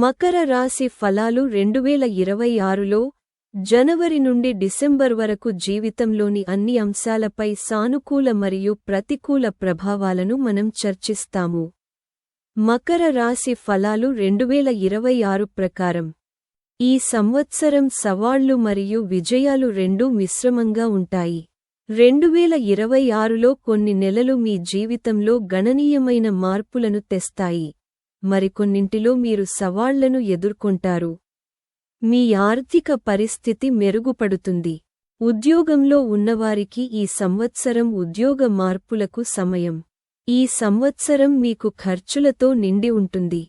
మకర రాశి ఫలాలు రెండువేల ఇరవై ఆరులో జనవరి నుండి డిసెంబర్ వరకు జీవితంలోని అన్ని అంశాలపై సానుకూల మరియు ప్రతికూల ప్రభావాలను మనం చర్చిస్తాము. మకర రాశి ఫలాలు రెండువేల ఇరవై ఆరు ప్రకారం. ఈ సంవత్సరం సవాళ్ళు మరియు విజయాలు రెండూ మిశ్రమంగా ఉంటాయి. రెండువేల ఇరవై ఆరులో కొన్ని నెలలు మీ జీవితంలో గణనీయమైన మార్పులను తెస్తాయి. మరికొన్నింటిలో మీరు సవాళ్ళను ఎదుర్కొంటారు. మీ ఆర్థిక పరిస్థితి మెరుగుపడుతుంది. ఉద్యోగంలో ఉన్నవారికి ఈ సంవత్సరం ఉద్యోగ మార్పులకు సమయం. ఈ సంవత్సరం మీకు ఖర్చులతో నిండి ఉంటుంది.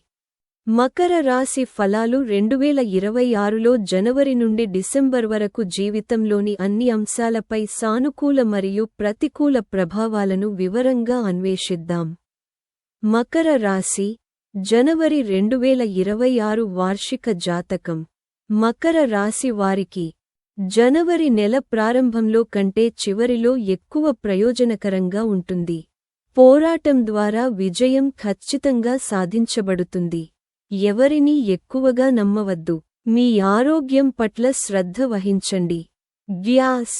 మకర రాశి ఫలాలు రెండువేల ఇరవై ఆరులో జనవరి నుండి డిసెంబర్ వరకు జీవితంలోని అన్ని అంశాలపై సానుకూల మరియు ప్రతికూల ప్రభావాలను వివరంగా అన్వేషిద్దాం. మకర రాశి జనవరి రెండువేల ఇరవై ఆరు వార్షిక జాతకం. మకర రాశి వారికి జనవరి నెల ప్రారంభంలో కంటే చివరిలో ఎక్కువ ప్రయోజనకరంగా ఉంటుంది. పోరాటం ద్వారా విజయం ఖచ్చితంగా సాధించబడుతుంది. ఎవరినీ ఎక్కువగా నమ్మవద్దు. మీ ఆరోగ్యం పట్ల శ్రద్ధ వహించండి. గ్యాస్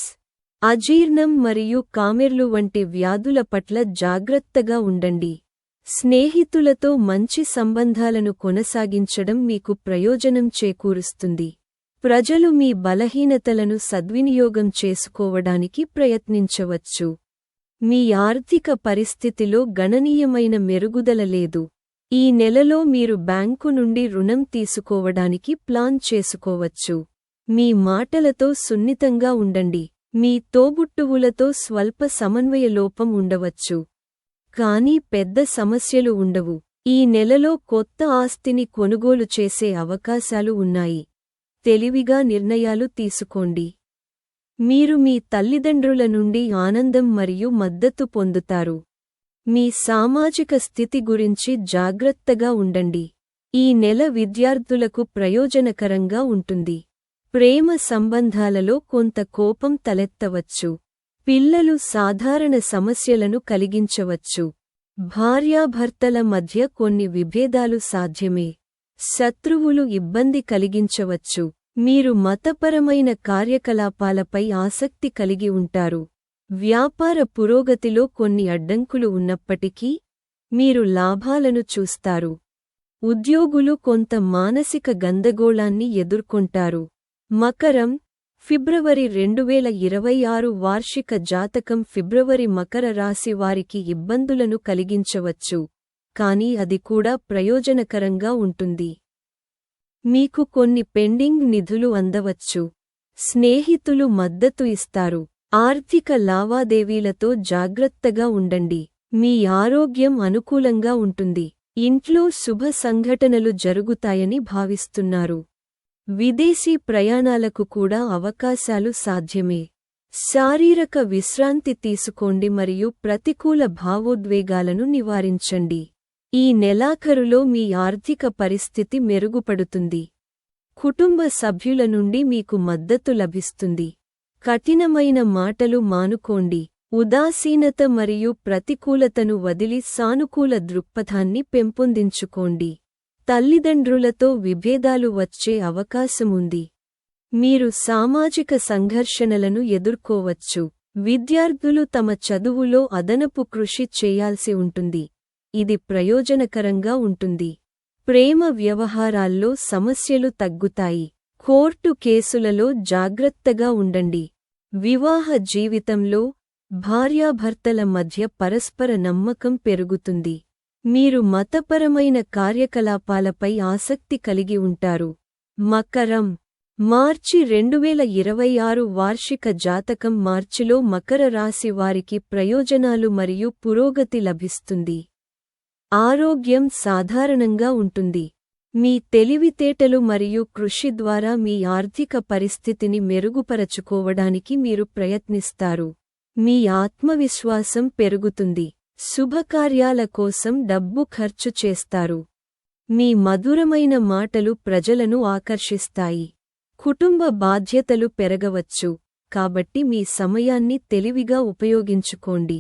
అజీర్ణం మరియు కామెర్లు వంటి వ్యాధుల పట్ల జాగ్రత్తగా ఉండండి. స్నేహితులతో మంచి సంబంధాలను కొనసాగించడం మీకు ప్రయోజనం చేకూరుస్తుంది. ప్రజలు మీ బలహీనతలను సద్వినియోగం చేసుకోవడానికి ప్రయత్నించవచ్చు. మీ ఆర్థిక పరిస్థితిలో గణనీయమైన మెరుగుదల లేదు. ఈ నెలలో మీరు బ్యాంకు నుండి రుణం తీసుకోవడానికి ప్లాన్ చేసుకోవచ్చు. మీ మాటలతో సున్నితంగా ఉండండి. మీ తోబుట్టువులతో స్వల్ప సమన్వయ లోపం ఉండవచ్చు. కానీ పెద్ద సమస్యలు ఉండవు. ఈ నెలలో కొత్త ఆస్తిని కొనుగోలు చేసే అవకాశాలు ఉన్నాయి. తెలివిగా నిర్ణయాలు తీసుకోండి. మీరు మీ తల్లిదండ్రుల నుండి ఆనందం మరియు మద్దతు పొందుతారు. మీ సామాజిక స్థితి గురించి జాగ్రత్తగా ఉండండి. ఈ నెల విద్యార్థులకు ప్రయోజనకరంగా ఉంటుంది. ప్రేమ సంబంధాలలో కొంత కోపం తలెత్తవచ్చు. పిల్లలు సాధారణ సమస్యలను కలిగించవచ్చు. భార్యాభర్తల మధ్య కొన్ని విభేదాలు సాధ్యమే. శత్రువులు ఇబ్బంది కలిగించవచ్చు. మీరు మతపరమైన కార్యకలాపాలపై ఆసక్తి కలిగి ఉంటారు. వ్యాపార పురోగతిలో కొన్ని అడ్డంకులు ఉన్నప్పటికీ మీరు లాభాలను చూస్తారు. ఉద్యోగులు కొంత మానసిక గందగోళాన్ని ఎదుర్కొంటారు. మకరం ఫిబ్రవరి రెండువేల ఇరవై ఆరు వార్షిక జాతకం ఫిబ్రవరి మకర రాశి వారికి ఇబ్బందులను కలిగించవచ్చు. కానీ అది కూడా ప్రయోజనకరంగా ఉంటుంది. మీకు కొన్ని పెండింగ్ నిధులు అందవచ్చు. స్నేహితులు మద్దతు ఇస్తారు. ఆర్థిక లావాదేవీలతో జాగ్రత్తగా ఉండండి. మీ ఆరోగ్యం అనుకూలంగా ఉంటుంది. ఇంట్లో శుభ సంఘటనలు జరుగుతాయని భావిస్తున్నారు. విదేశీ ప్రయాణాలకు కూడా అవకాశాలు సాధ్యమే. శారీరక విశ్రాంతి తీసుకోండి మరియు ప్రతికూల భావోద్వేగాలను నివారించండి. ఈ నెలాఖరులో మీ ఆర్థిక పరిస్థితి మెరుగుపడుతుంది. కుటుంబ సభ్యుల నుండి మీకు మద్దతు లభిస్తుంది. కఠినమైన మాటలు మానుకోండి. ఉదాసీనత మరియు ప్రతికూలతను వదిలి సానుకూల దృక్పథాన్ని పెంపొందించుకోండి. తల్లిదండ్రులతో విభేదాలు వచ్చే అవకాశముంది. మీరు సామాజిక సంఘర్షణలను ఎదుర్కోవచ్చు. విద్యార్థులు తమ చదువులో అదనపు కృషి చేయాల్సి ఉంటుంది. ఇది ప్రయోజనకరంగా ఉంటుంది. ప్రేమ వ్యవహారాల్లో సమస్యలు తగ్గుతాయి. కోర్టు కేసులలో జాగ్రత్తగా ఉండండి. వివాహ జీవితంలో భార్యాభర్తల మధ్య పరస్పర నమ్మకం పెరుగుతుంది. మీరు మతపరమైన కార్యకలాపాలపై ఆసక్తి కలిగి ఉంటారు. మకరం. మార్చి రెండువేల ఇరవై ఆరు వార్షిక జాతకం మార్చిలో మకర రాశి వారికి ప్రయోజనాలు మరియు పురోగతి లభిస్తుంది. ఆరోగ్యం సాధారణంగా ఉంటుంది. మీ తెలివితేటలు మరియు కృషి ద్వారా మీ ఆర్థిక పరిస్థితిని మెరుగుపరచుకోవడానికి మీరు ప్రయత్నిస్తారు. మీ ఆత్మవిశ్వాసం పెరుగుతుంది. శుభకార్యాల కోసం డబ్బు ఖర్చు చేస్తారు. మీ మధురమైన మాటలు ప్రజలను ఆకర్షిస్తాయి. కుటుంబ బాధ్యతలు పెరగవచ్చు. కాబట్టి మీ సమయాన్ని తెలివిగా ఉపయోగించుకోండి.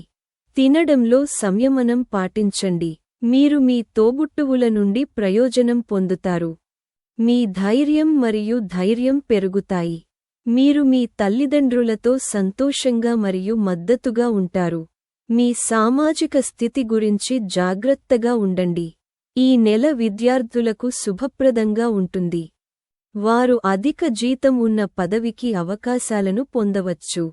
తినడంలో సంయమనం పాటించండి. మీరు మీ తోబుట్టువుల నుండి ప్రయోజనం పొందుతారు. మీ ధైర్యం మరియు ధైర్యం పెరుగుతాయి. మీరు మీ తల్లిదండ్రులతో సంతోషంగా మరియు మద్దతుగా ఉంటారు. మీ సామాజిక స్థితి గురించి జాగ్రత్తగా ఉండండి. ఈ నెల విద్యార్థులకు శుభప్రదంగా ఉంటుంది. వారు అధిక జీతం ఉన్న పదవికి అవకాశాలను పొందవచ్చు.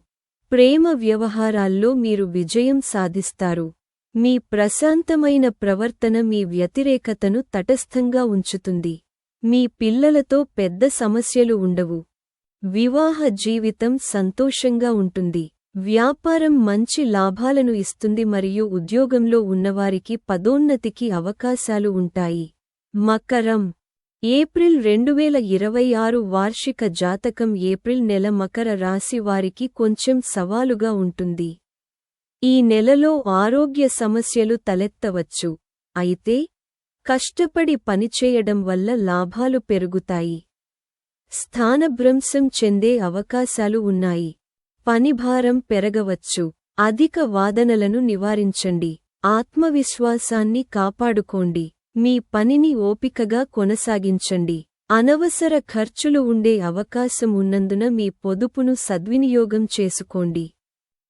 ప్రేమ వ్యవహారాల్లో మీరు విజయం సాధిస్తారు. మీ ప్రశాంతమైన ప్రవర్తన మీ వ్యతిరేకతను తటస్థంగా ఉంచుతుంది. మీ పిల్లలతో పెద్ద సమస్యలు ఉండవు. వివాహ జీవితం సంతోషంగా ఉంటుంది. వ్యాపారం మంచి లాభాలను ఇస్తుంది మరియు ఉద్యోగంలో ఉన్నవారికి పదోన్నతికి అవకాశాలు ఉంటాయి. మకరం. ఏప్రిల్ రెండువేల ఇరవై ఆరు వార్షిక జాతకం ఏప్రిల్ నెల మకర రాశి వారికి కొంచెం సవాలుగా ఉంటుంది. ఈ నెలలో ఆరోగ్య సమస్యలు తలెత్తవచ్చు. అయితే కష్టపడి పనిచేయడం వల్ల లాభాలు పెరుగుతాయి. స్థానభ్రంశం చెందే అవకాశాలు ఉన్నాయి. పనిభారం పెరగవచ్చు. అధిక వాదనలను నివారించండి. ఆత్మవిశ్వాసాన్ని కాపాడుకోండి. మీ పనిని ఓపికగా కొనసాగించండి. అనవసర ఖర్చులు ఉండే అవకాశం ఉన్నందున మీ పొదుపును సద్వినియోగం చేసుకోండి.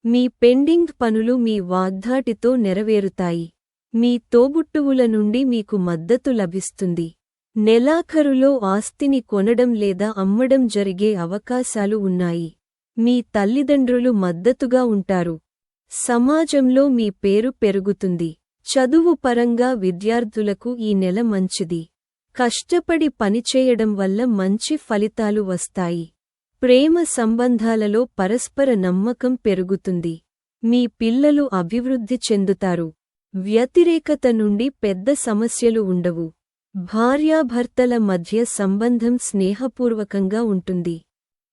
మీ పెండింగ్ పనులు మీ వాగ్దాటితో నెరవేరుతాయి. మీ తోబుట్టువుల నుండి మీకు మద్దతు లభిస్తుంది. నెలాఖరులో ఆస్తిని కొనడం లేదా అమ్మడం జరిగే అవకాశాలు ఉన్నాయి. మీ తల్లిదండ్రులు మద్దతుగా ఉంటారు. సమాజంలో మీ పేరు పెరుగుతుంది. చదువు పరంగా విద్యార్థులకు ఈ నెల మంచిది. కష్టపడి పనిచేయడం వల్ల మంచి ఫలితాలు వస్తాయి. ప్రేమ సంబంధాలలో పరస్పర నమ్మకం పెరుగుతుంది. మీ పిల్లలు అభివృద్ధి చెందుతారు. వ్యతిరేకత నుండి పెద్ద సమస్యలు ఉండవు. భార్యాభర్తల మధ్య సంబంధం స్నేహపూర్వకంగా ఉంటుంది.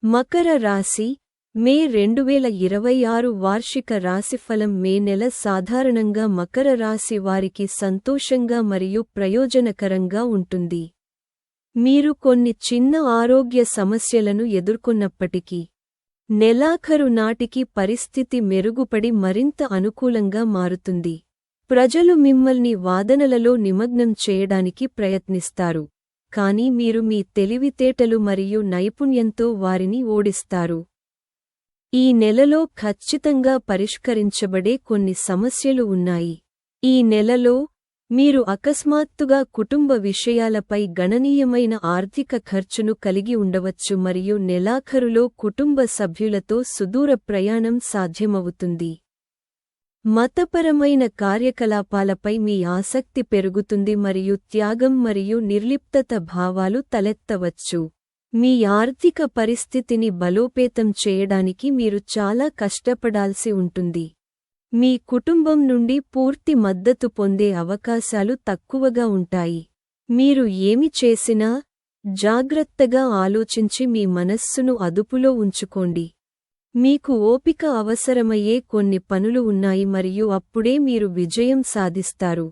మకర రాశి మే రెండువేల ఇరవై ఆరు వార్షిక రాశిఫలం మే నెల సాధారణంగా మకర రాశి వారికి సంతోషంగా మరియు ప్రయోజనకరంగా ఉంటుంది. మీరు కొన్ని చిన్న ఆరోగ్య సమస్యలను ఎదుర్కొన్నప్పటికీ నెలాఖరు నాటికి పరిస్థితి మెరుగుపడి మరింత అనుకూలంగా మారుతుంది. ప్రజలు మిమ్మల్ని వాదనలలో నిమగ్నం చేయడానికి ప్రయత్నిస్తారు కాని మీరు మీ తెలివితేటలు మరియు నైపుణ్యంతో వారిని ఓడిస్తారు. ఈ నెలలో ఖచ్చితంగా పరిష్కరించబడే కొన్ని సమస్యలు ఉన్నాయి. ఈ నెలలో మీరు అకస్మాత్తుగా కుటుంబ విషయాలపై గణనీయమైన ఆర్థిక ఖర్చును కలిగి ఉండవచ్చు మరియు నెలాఖరులో కుటుంబ సభ్యులతో సుదూర ప్రయాణం సాధ్యమవుతుంది. మతపరమైన కార్యకలాపాలపై మీ ఆసక్తి పెరుగుతుంది మరియు త్యాగం మరియు నిర్లిప్తత భావాలు తలెత్తవచ్చు. మీ ఆర్థిక పరిస్థితిని బలోపేతం చేయడానికి మీరు చాలా కష్టపడాల్సి ఉంటుంది. మీ కుటుంబం నుండి పూర్తి మద్దతు పొందే అవకాశాలు తక్కువగా ఉంటాయి. మీరు ఏమి చేసినా జాగ్రత్తగా ఆలోచించి మీ మనస్సును అదుపులో ఉంచుకోండి. మీకు ఓపిక అవసరమయ్యే కొన్ని పనులు ఉన్నాయి మరియు అప్పుడే మీరు విజయం సాధిస్తారు.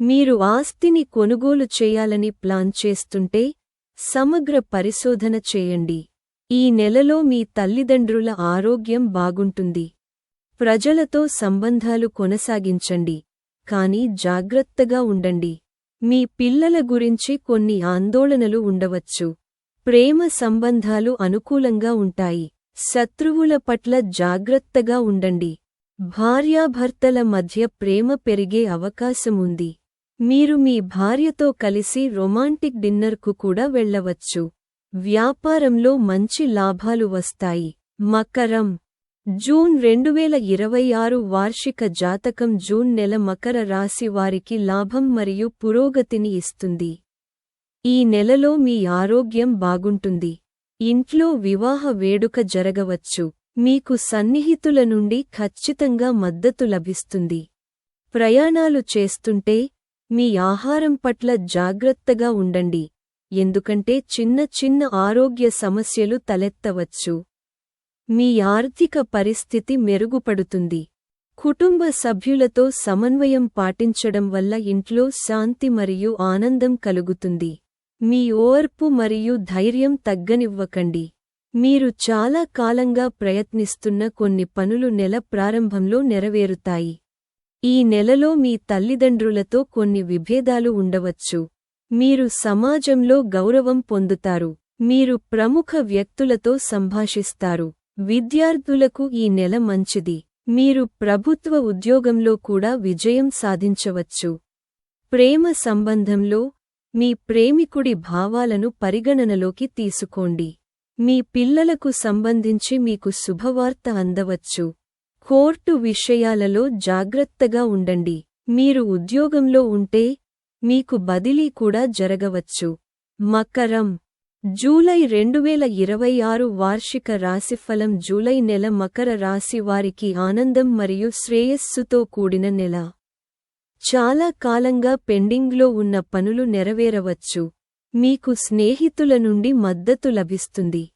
మీరు ఆస్తిని కొనుగోలు చేయాలని ప్లాన్ చేస్తుంటే సమగ్ర పరిశోధన చేయండి. ఈ నెలలో మీ తల్లిదండ్రుల ఆరోగ్యం బాగుంటుంది. ప్రజలతో సంబంధాలు కొనసాగించండి. కాని జాగ్రత్తగా ఉండండి. మీ పిల్లల గురించి కొన్ని ఆందోళనలు ఉండవచ్చు. ప్రేమ సంబంధాలు అనుకూలంగా ఉంటాయి. శత్రువుల పట్ల జాగ్రత్తగా ఉండండి. భార్యాభర్తల మధ్య ప్రేమ పెరిగే అవకాశముంది. మీరు మీ భార్యతో కలిసి రొమాంటిక్ డిన్నర్కు కూడా వెళ్ళవచ్చు. వ్యాపారంలో మంచి లాభాలు వస్తాయి. మకరం. జూన్ రెండువేల ఇరవై ఆరు వార్షిక జాతకం జూన్ నెల మకర రాశి వారికి లాభం మరియు పురోగతిని ఇస్తుంది. ఈ నెలలో మీ ఆరోగ్యం బాగుంటుంది. ఇంట్లో వివాహ వేడుక జరగవచ్చు. మీకు సన్నిహితుల నుండి ఖచ్చితంగా మద్దతు లభిస్తుంది. ప్రయాణాలు చేస్తుంటే మీ ఆహారం పట్ల జాగ్రత్తగా ఉండండి. ఎందుకంటే చిన్న చిన్న ఆరోగ్య సమస్యలు తలెత్తవచ్చు. మీ ఆర్థిక పరిస్థితి మెరుగుపడుతుంది. కుటుంబ సభ్యులతో సమన్వయం పాటించడం వల్ల ఇంట్లో శాంతి మరియు ఆనందం కలుగుతుంది. మీ ఓర్పు మరియు ధైర్యం తగ్గనివ్వకండి. మీరు చాలా కాలంగా ప్రయత్నిస్తున్న కొన్ని పనులు నెల ప్రారంభంలో నెరవేరుతాయి. ఈ నెలలో మీ తల్లిదండ్రులతో కొన్ని విభేదాలు ఉండవచ్చు. మీరు సమాజంలో గౌరవం పొందుతారు. మీరు ప్రముఖ వ్యక్తులతో సంభాషిస్తారు. విద్యార్థులకు ఈ నెల మంచిది. మీరు ప్రభుత్వ ఉద్యోగంలో కూడా విజయం సాధించవచ్చు. ప్రేమ సంబంధంలో మీ ప్రేమికుడి భావాలను పరిగణనలోకి తీసుకోండి. మీ పిల్లలకు సంబంధించి మీకు శుభవార్త అందవచ్చు. కోర్టు విషయాలలో జాగ్రత్తగా ఉండండి. మీరు ఉద్యోగంలో ఉంటే మీకు బదిలీ కూడా జరగవచ్చు. మకరం. జూలై రెండువేల ఇరవై ఆరు వార్షిక రాశిఫలం జూలై నెల మకర రాశి వారికి ఆనందం మరియు శ్రేయస్సుతో కూడిన నెల. చాలా కాలంగా పెండింగ్లో ఉన్న పనులు నెరవేరవచ్చు. మీకు స్నేహితుల నుండి మద్దతు లభిస్తుంది.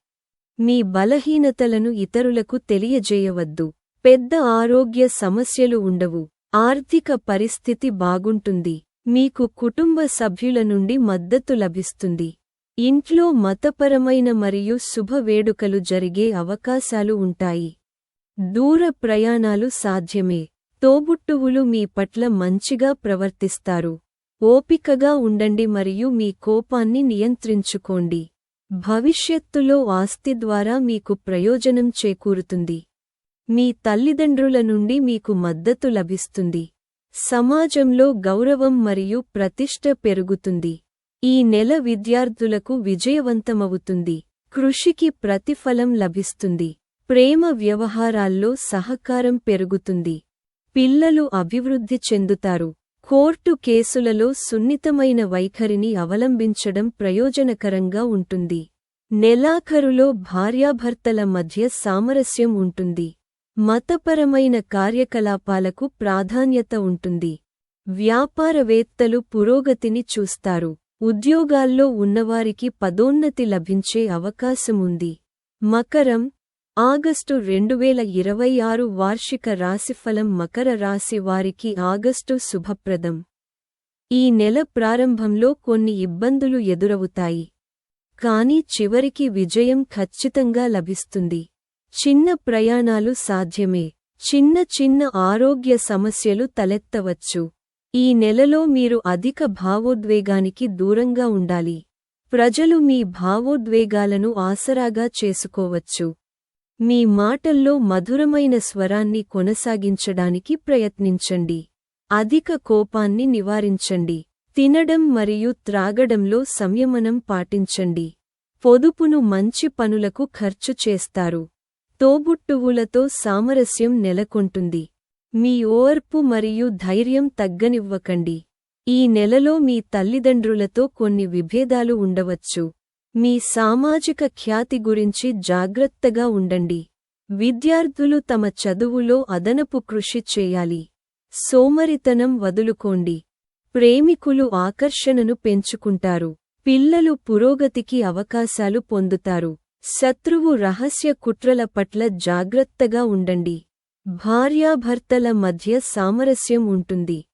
మీ బలహీనతలను ఇతరులకు తెలియజేయవద్దు. పెద్ద ఆరోగ్య సమస్యలు ఉండవు. ఆర్థిక పరిస్థితి బాగుంటుంది. మీకు కుటుంబ సభ్యుల నుండి మద్దతు లభిస్తుంది. ఇంట్లో మతపరమైన మరియు శుభ వేడుకలు జరిగే అవకాశాలు ఉంటాయి. దూర ప్రయాణాలు సాధ్యమే. తోబుట్టువులు మీ పట్ల మంచిగా ప్రవర్తిస్తారు. ఓపికగా ఉండండి మరియు మీ కోపాన్ని నియంత్రించుకోండి. భవిష్యత్తులో ఆస్తి ద్వారా మీకు ప్రయోజనం చేకూరుతుంది. మీ తల్లిదండ్రుల నుండి మీకు మద్దతు లభిస్తుంది. సమాజంలో గౌరవం మరియు ప్రతిష్ట పెరుగుతుంది. ఈ నెల విద్యార్థులకు విజయవంతమవుతుంది. కృషికి ప్రతిఫలం లభిస్తుంది. ప్రేమ వ్యవహారాల్లో సహకారం పెరుగుతుంది. పిల్లలు అభివృద్ధి చెందుతారు. కోర్టు కేసులలో సున్నితమైన వైఖరిని అవలంబించడం ప్రయోజనకరంగా ఉంటుంది. నెలాఖరులో భార్యాభర్తల మధ్య సామరస్యం ఉంటుంది. మతపరమైన కార్యకలాపాలకు ప్రాధాన్యత ఉంటుంది. వ్యాపారవేత్తలు పురోగతిని చూస్తారు. ఉద్యోగాల్లో ఉన్నవారికి పదోన్నతి లభించే అవకాశముంది. మకరం ఆగస్టు రెండువేల ఇరవై ఆరు వార్షిక రాశిఫలం మకర రాశి వారికి ఆగస్టు శుభప్రదం. ఈ నెల ప్రారంభంలో కొన్ని ఇబ్బందులు ఎదురవుతాయి. కాని చివరికి విజయం ఖచ్చితంగా లభిస్తుంది. చిన్న ప్రయాణాలు సాధ్యమే. చిన్న చిన్న ఆరోగ్య సమస్యలు తలెత్తవచ్చు. ఈ నెలలో మీరు అధిక భావోద్వేగానికి దూరంగా ఉండాలి. ప్రజలు మీ భావోద్వేగాలను ఆసరాగా చేసుకోవచ్చు. మీ మాటల్లో మధురమైన స్వరాన్ని కొనసాగించడానికి ప్రయత్నించండి. అధిక కోపాన్ని నివారించండి. తినడం మరియు త్రాగడంలో సంయమనం పాటించండి. పొదుపును మంచి పనులకు ఖర్చు చేస్తారు. తోబుట్టువులతో సామరస్యం నెలకొంటుంది. మీ ఓర్పు మరియు ధైర్యం తగ్గనివ్వకండి. ఈ నెలలో మీ తల్లిదండ్రులతో కొన్ని విభేదాలు ఉండవచ్చు. మీ సామాజిక ఖ్యాతి గురించి జాగ్రత్తగా ఉండండి. విద్యార్థులు తమ చదువులో అదనపు కృషి చేయాలి. సోమరితనం వదులుకోండి. ప్రేమికులు ఆకర్షణను పెంచుకుంటారు. పిల్లలు పురోగతికి అవకాశాలు పొందుతారు. శత్రువు రహస్య కుట్రల పట్ల జాగ్రత్తగా ఉండండి. భార్యాభర్తల మధ్య సామరస్యం ఉంటుంది.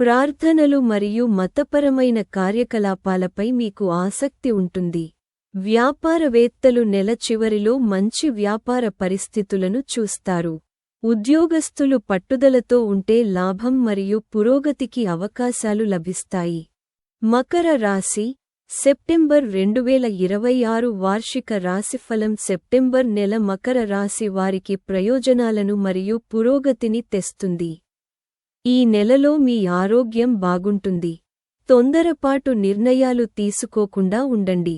ప్రార్థనలు మరియు మతపరమైన కార్యకలాపాలపై మీకు ఆసక్తి ఉంటుంది. వ్యాపారవేత్తలు నెల చివరిలో మంచి వ్యాపార పరిస్థితులను చూస్తారు. ఉద్యోగస్తులు పట్టుదలతో ఉంటే లాభం మరియు పురోగతికి అవకాశాలు లభిస్తాయి. మకర రాశి సెప్టెంబర్ రెండువేల ఇరవై ఆరు వార్షిక రాశిఫలం సెప్టెంబర్ నెల మకర రాశి వారికి ప్రయోజనాలను మరియు పురోగతిని తెస్తుంది. ఈ నెలలో మీ ఆరోగ్యం బాగుంటుంది. తొందరపాటు నిర్ణయాలు తీసుకోకుండా ఉండండి.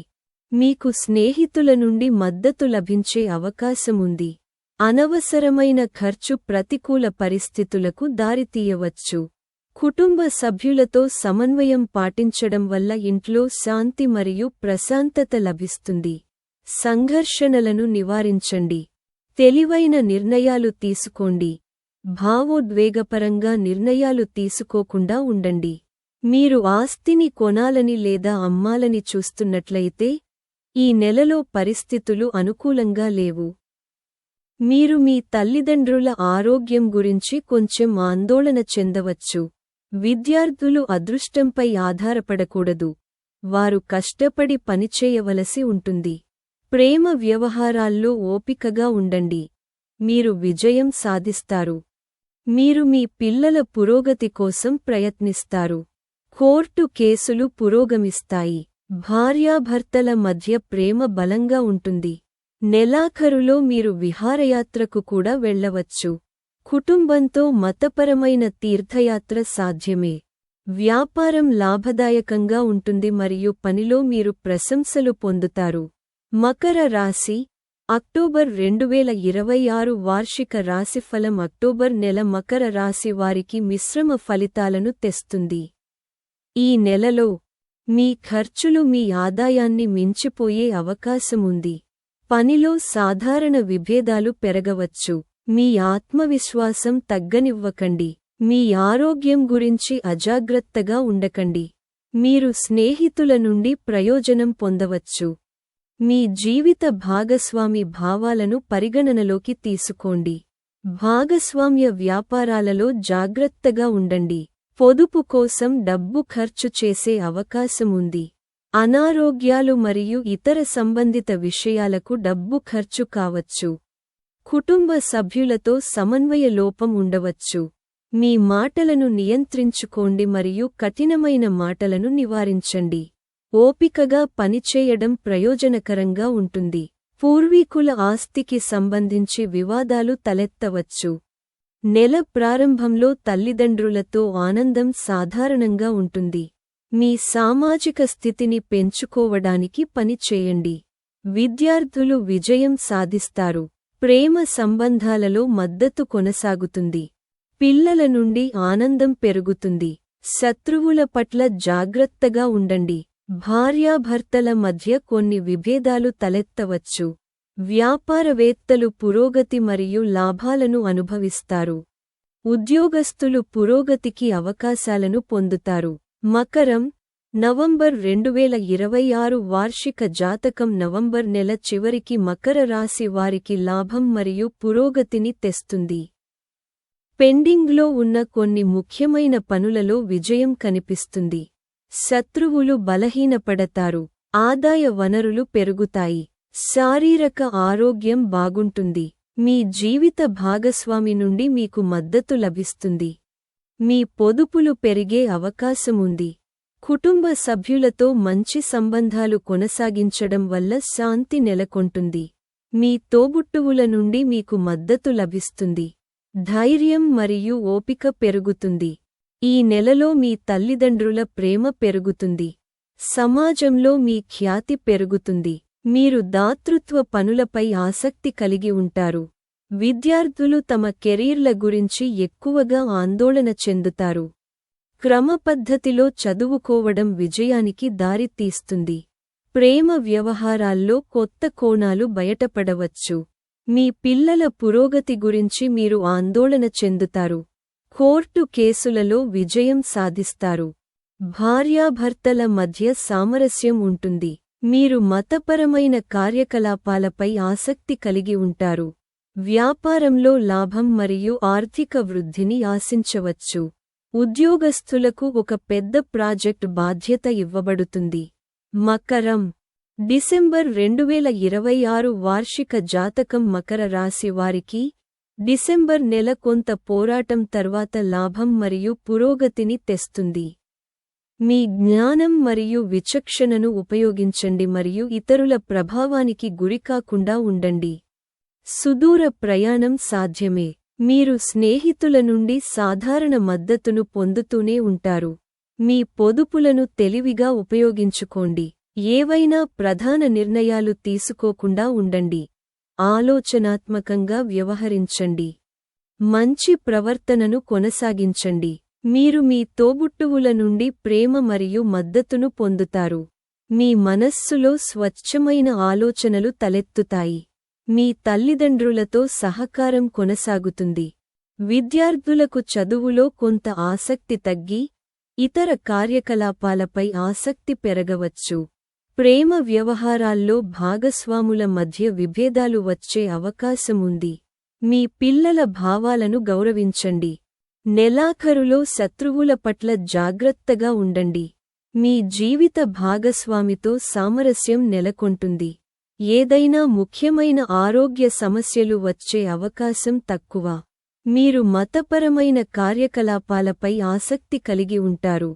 మీకు స్నేహితుల నుండి మద్దతు లభించే అవకాశముంది అనవసరమైన ఖర్చు ప్రతికూల పరిస్థితులకు దారితీయవచ్చు. కుటుంబ సభ్యులతో సమన్వయం పాటించడం వల్ల ఇంట్లో శాంతి మరియు ప్రశాంతత లభిస్తుంది. సంఘర్షణలను నివారించండి. తెలివైన నిర్ణయాలు తీసుకోండి. భావోద్వేగపరంగా నిర్ణయాలు తీసుకోకుండా ఉండండి. మీరు ఆస్తిని కొనాలని లేదా అమ్మాలని చూస్తున్నట్లయితే ఈ నెలలో పరిస్థితులు అనుకూలంగా లేవు. మీరు మీ తల్లిదండ్రుల ఆరోగ్యం గురించి కొంచెం ఆందోళన చెందవచ్చు. విద్యార్థులు అదృష్టంపై ఆధారపడకూడదు. వారు కష్టపడి పనిచేయవలసి ఉంటుంది. ప్రేమ వ్యవహారాల్లో ఓపికగా ఉండండి. మీరు విజయం సాధిస్తారు. మీరు మీ పిల్లల పురోగతి కోసం ప్రయత్నిస్తారు. కోర్టు కేసులు పురోగమిస్తాయి. భార్యాభర్తల మధ్య ప్రేమ బలంగా ఉంటుంది. నెలాఖరులో మీరు విహారయాత్రకు కూడా వెళ్ళవచ్చు. కుటుంబంతో మతపరమైన తీర్థయాత్ర సాధ్యమే. వ్యాపారం లాభదాయకంగా ఉంటుంది మరియు పనిలో మీరు ప్రశంసలు పొందుతారు. మకర రాశి అక్టోబర్ రెండువేల ఇరవై ఆరు వార్షిక రాశిఫలం అక్టోబర్ నెల మకర రాశి వారికి మిశ్రమ ఫలితాలను తెస్తుంది. ఈ నెలలో మీ ఖర్చులు మీ ఆదాయాన్ని మించిపోయే అవకాశముంది. పనిలో సాధారణ విభేదాలు పెరగవచ్చు. మీ ఆత్మవిశ్వాసం తగ్గనివ్వకండి. మీ ఆరోగ్యం గురించి అజాగ్రత్తగా ఉండకండి. మీరు స్నేహితుల నుండి ప్రయోజనం పొందవచ్చు. మీ జీవిత భాగస్వామి భావాలను పరిగణనలోకి తీసుకోండి. భాగస్వామ్య వ్యాపారాలలో జాగ్రత్తగా ఉండండి. పొదుపు కోసం డబ్బు ఖర్చు చేసే అవకాశముంది. అనారోగ్యాలు మరియు ఇతర సంబంధిత విషయాలకు డబ్బు ఖర్చు కావచ్చు. కుటుంబ సభ్యులతో సమన్వయ లోపం ఉండవచ్చు. మీ మాటలను నియంత్రించుకోండి మరియు కఠినమైన మాటలను నివారించండి. ఓపికగా పనిచేయడం ప్రయోజనకరంగా ఉంటుంది. పూర్వీకుల ఆస్తికి సంబంధించి వివాదాలు తలెత్తవచ్చు. నెల ప్రారంభంలో తల్లిదండ్రులతో ఆనందం సాధారణంగా ఉంటుంది. మీ సామాజిక స్థితిని పెంచుకోవడానికి పని చేయండి. విద్యార్థులు విజయం సాధిస్తారు. ప్రేమ సంబంధాలలో మద్దతు కొనసాగుతుంది. పిల్లల నుండి ఆనందం పెరుగుతుంది. శత్రువుల పట్ల జాగ్రత్తగా ఉండండి. భార్యాభర్తల మధ్య కొన్ని విభేదాలు తలెత్తవచ్చు. వ్యాపారవేత్తలు పురోగతి మరియు లాభాలను అనుభవిస్తారు. ఉద్యోగస్తులు పురోగతికి అవకాశాలను పొందుతారు. మకరం నవంబర్ రెండువేల ఇరవై ఆరు వార్షిక జాతకం నవంబర్ నెల చివరికి మకర రాశి వారికి లాభం మరియు పురోగతిని తెస్తుంది. పెండింగ్లో ఉన్న కొన్ని ముఖ్యమైన పనులలో విజయం కనిపిస్తుంది. శత్రువులు బలహీనపడతారు. ఆదాయ వనరులు పెరుగుతాయి. శారీరక ఆరోగ్యం బాగుంటుంది. మీ జీవిత భాగస్వామి నుండి మీకు మద్దతు లభిస్తుంది. మీ పొదుపులు పెరిగే అవకాశముంది. కుటుంబ సభ్యులతో మంచి సంబంధాలు కొనసాగించడం వల్ల శాంతి నెలకొంటుంది. మీ తోబుట్టువుల నుండి మీకు మద్దతు లభిస్తుంది. ధైర్యం మరియు ఓపిక పెరుగుతుంది. ఈ నెలలో మీ తల్లిదండ్రుల ప్రేమ పెరుగుతుంది. సమాజంలో మీ ఖ్యాతి పెరుగుతుంది. మీరు దాతృత్వ పనులపై ఆసక్తి కలిగి ఉంటారు. విద్యార్థులు తమ కెరీర్ల గురించి ఎక్కువగా ఆందోళన చెందుతారు. క్రమపద్ధతిలో చదువుకోవడం విజయానికి దారితీస్తుంది. ప్రేమ వ్యవహారాల్లో కొత్త కోణాలు బయటపడవచ్చు. మీ పిల్లల పురోగతి గురించి మీరు ఆందోళన చెందుతారు. కోర్టు కేసులలో విజయం సాధిస్తారు. భార్యాభర్తల మధ్య సామరస్యం ఉంటుంది. మీరు మతపరమైన కార్యకలాపాలపై ఆసక్తి కలిగి ఉంటారు. వ్యాపారంలో లాభం మరియు ఆర్థిక వృద్ధిని ఆశించవచ్చు. ఉద్యోగస్తులకు ఒక పెద్ద ప్రాజెక్ట్ బాధ్యత ఇవ్వబడుతుంది. మకరం. డిసెంబర్ రెండువేల ఇరవై ఆరు వార్షిక జాతకం మకర రాశి వారికి డిసెంబర్ నెల కొంత పోరాటం తర్వాత లాభం మరియు పురోగతిని తెస్తుంది. మీ జ్ఞానం మరియు విచక్షణను ఉపయోగించండి మరియు ఇతరుల ప్రభావానికి గురికాకుండా ఉండండి. సుదూర ప్రయాణం సాధ్యమే. మీరు స్నేహితుల నుండి సాధారణ మద్దతును పొందుతూనే ఉంటారు. మీ పొదుపులను తెలివిగా ఉపయోగించుకోండి. ఏవైనా ప్రధాన నిర్ణయాలు తీసుకోకుండా ఉండండి. ఆలోచనాత్మకంగా వ్యవహరించండి. మంచి ప్రవర్తనను కొనసాగించండి. మీరు మీ తోబుట్టువుల నుండి ప్రేమ మరియు మద్దతును పొందుతారు. మీ మనస్సులో స్వచ్ఛమైన ఆలోచనలు తలెత్తుతాయి. మీ తల్లిదండ్రులతో సహకారం కొనసాగుతుంది. విద్యార్థులకు చదువులో కొంత ఆసక్తి తగ్గి ఇతర కార్యకలాపాలపై ఆసక్తి పెరగవచ్చు. ప్రేమ వ్యవహారాల్లో భాగస్వాముల మధ్య విభేదాలు వచ్చే అవకాశముంది మీ పిల్లల భావాలను గౌరవించండి. నెలాఖరులో శత్రువుల పట్ల జాగ్రత్తగా ఉండండి. మీ జీవిత భాగస్వామితో సామరస్యం నెలకొంటుంది. ఏదైనా ముఖ్యమైన ఆరోగ్య సమస్యలు వచ్చే అవకాశం తక్కువ. మీరు మతపరమైన కార్యకలాపాలపై ఆసక్తి కలిగి ఉంటారు.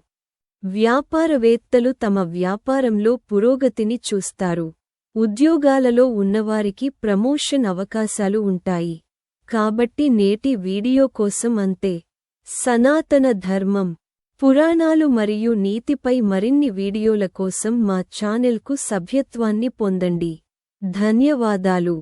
వ్యాపారవేత్తలు తమ వ్యాపారంలో పురోగతిని చూస్తారు. ఉద్యోగాలలో ఉన్నవారికి ప్రమోషన్ అవకాశాలు ఉంటాయి. కాబట్టి నేటి వీడియో కోసం అంతే. సనాతన ధర్మం పురాణాలు మరియు నీతిపై మరిన్ని వీడియోల కోసం మా ఛానెల్కు సభ్యత్వాన్ని పొందండి. ధన్యవాదాలు